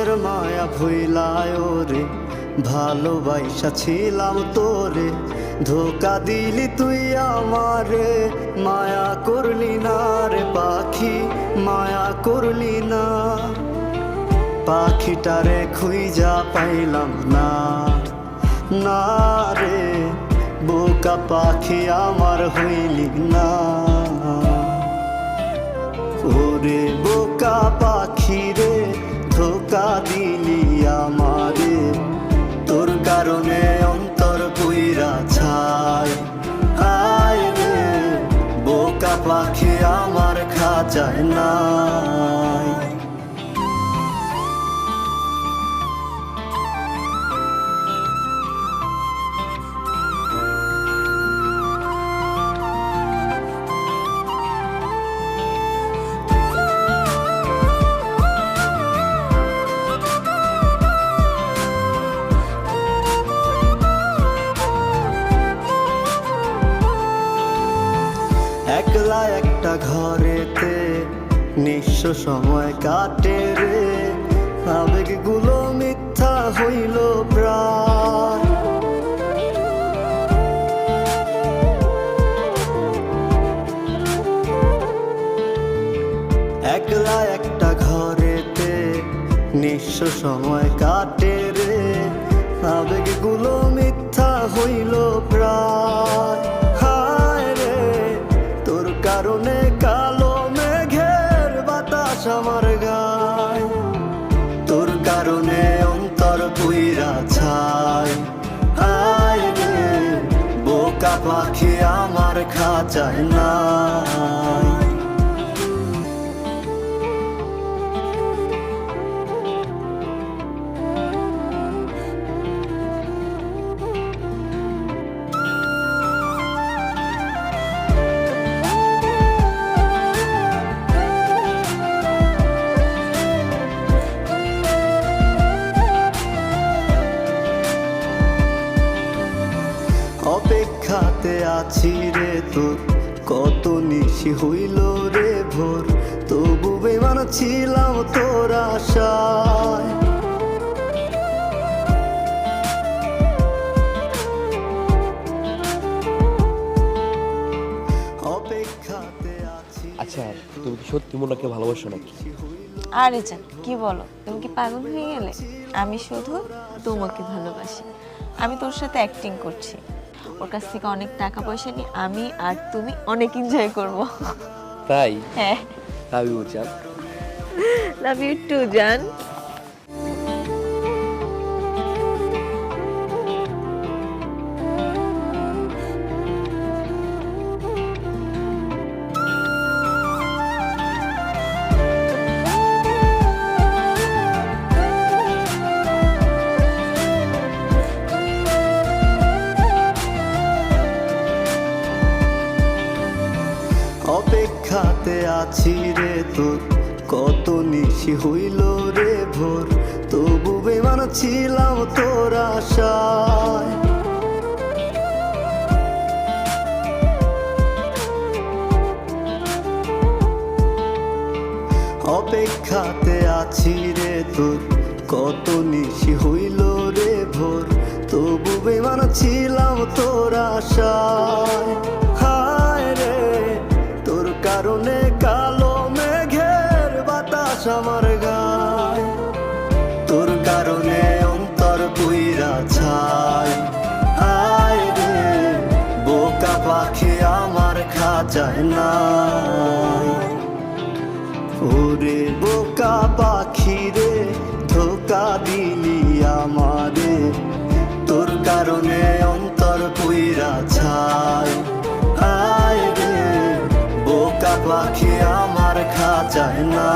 নিজের মায়া ভুইলায় রে ভালোবাসা ছিলাম তোরে। ধোকা দিলি তুই আমারে, মায়া করলি না রে পাখি, মায়া করলি না। পাখিটারে খুঁজা পাইলাম না না রে। বোকা পাখি আমার হইলি না। ওরে বোকা পাখি রে ধোকা দিলি আমারে তোর কারণে অন্তর কইরা ছাই। আয় রে, বোকা পাখি আমার খাঁচায় নাই। একলা একটা ঘরেতে নিঃস্ব সময় কাটে রে। আবেগগুলো মিথ্যা হইল প্রায় একলা একটা ঘরেতে নিঃস্ব সময় কাটে রে। আবেগগুলো বাতাস আমার গায়। তোর কারণে অন্তর পুইরা ছায় হায় রে, বোকা পাখি আমার খাঁচায় নাই। অপেক্ষাতে আছি রে তোর। কত নিশি হইল রে ভোর। তবু বেমান ছিলাম তোর আশায়। অপেক্ষাতে আছি আচ্ছা তুমি কি সত্যি মোনাকে ভালোবাসো নাকি? আরে জান কি বলো? তুমি কি পাগল হয়ে গেলে? আমি শুধু তোমাকে ভালোবাসি। আমি তোর সাথে অ্যাক্টিং করছি। ওর কাছ থেকে অনেক টাকা পয়সা নিয়ে আমি আর তুমি অনেক এনজয় করব। তাই? হ্যাঁ। লাভ ইউ জান লাভ ইউ টু জান আছি রে তোর। কত নিশি হইল রে ভোর। তবু বেমান ছিলাম তোর আশায়। অপেক্ষাতে আছি রে তোর। কত নিশি হইল খাঁচায় না ওরে বোকা পাখি রে ধোকা দিলি আমারে। তোর কারণে অন্তর পুইরা ছাই। আয় রে, বোকা পাখি আমার খা যায় না